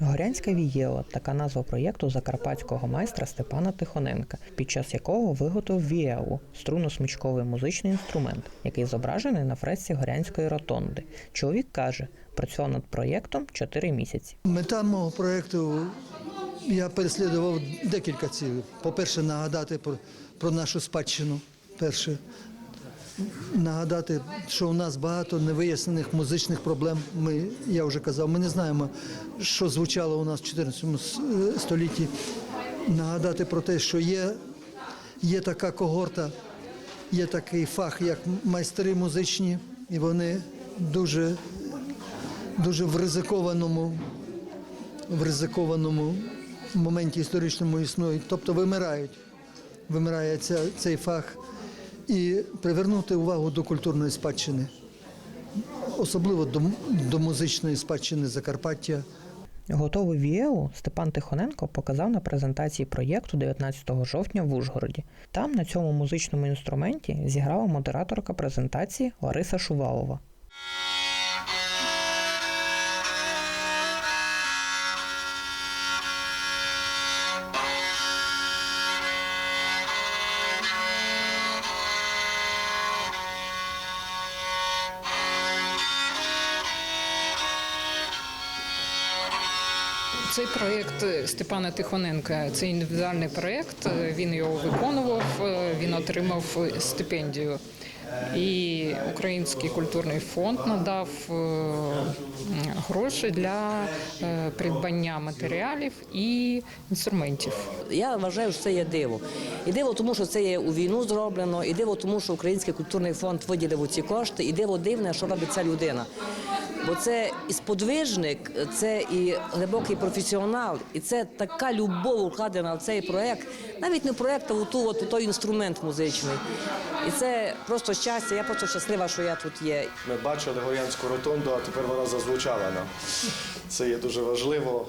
Горянська вієла така назва проєкту закарпатського майстра Степана Тихоненка, під час якого виготовив вієлу струнно-смичковий музичний інструмент, який зображений на фресці Горянської ротонди. Чоловік каже, працював над проєктом 4 місяці. Мета мого проєкту я переслідував декілька цілей. По-перше, нагадати про, про нашу спадщину. Перше, нагадати, що у нас багато невияснених музичних проблем. Ми, я вже казав, ми не знаємо, що звучало у нас в 14 е, столітті. Нагадати про те, що є, є така когорта, є такий фах, як майстри музичні, і вони дуже, дуже в ризикованому в ризикованому моменті історичному існують, тобто вимирають. Вимирає ця, цей фах. І привернути увагу до культурної спадщини, особливо до, до музичної спадщини Закарпаття. Готову вієлу Степан Тихоненко показав на презентації проєкту 19 жовтня в Ужгороді. Там на цьому музичному інструменті зіграла модераторка презентації Лариса Шувалова. Цей проєкт Степана Тихоненка це індивідуальний проєкт. Він його виконував, він отримав стипендію. І Український культурний фонд надав е, гроші для е, придбання матеріалів і інструментів. Я вважаю, що це є диво. І диво тому, що це є у війну зроблено, і диво тому, що Український культурний фонд виділив ці кошти, і диво дивне, що робить ця людина. Бо це і сподвижник, це і глибокий професіонал, і це така любов укладена в цей проект. Навіть не проект, а у ту, от, той інструмент музичний. І це просто щастя. Я просто щаслива, що я тут є. Ми бачили Горянську ротонду, а тепер вона зазвучала нам. Це є дуже важливо.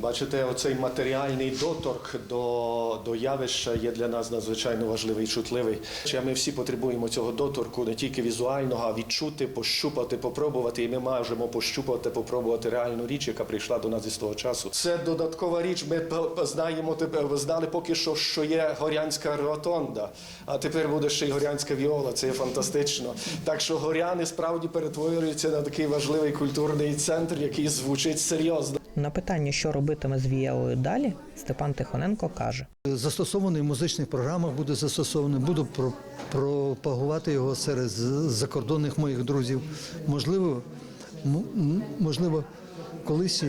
Бачите, оцей матеріальний доторк до, до явища є для нас надзвичайно важливий і чутливий. Чи Ми всі потребуємо цього доторку не тільки візуального, а відчути, пощупати, попробувати. І ми можемо пощупати, попробувати реальну річ, яка прийшла до нас із того часу. Це додаткова річ. Ми знаємо тепер, знали поки що, що є горянська ротонда, а тепер буде ще й горянська віола. Це є фантастично. Так що горяни справді перетворюються на такий важливий культурний центр, який звучить серйозно. На питання, що робитиме з вієлою далі, Степан Тихоненко каже. Застосований в музичних програмах буде застосований. Буду про- пропагувати його серед закордонних моїх друзів. Можливо, можливо, колись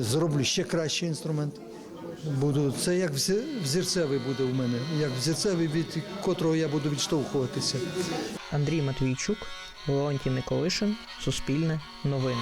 зроблю ще кращий інструмент. Буду це як взі- взірцевий буде у мене, як взірцевий, від котрого я буду відштовхуватися. Андрій Матвійчук, Леонтій Николишин, Суспільне, Новини.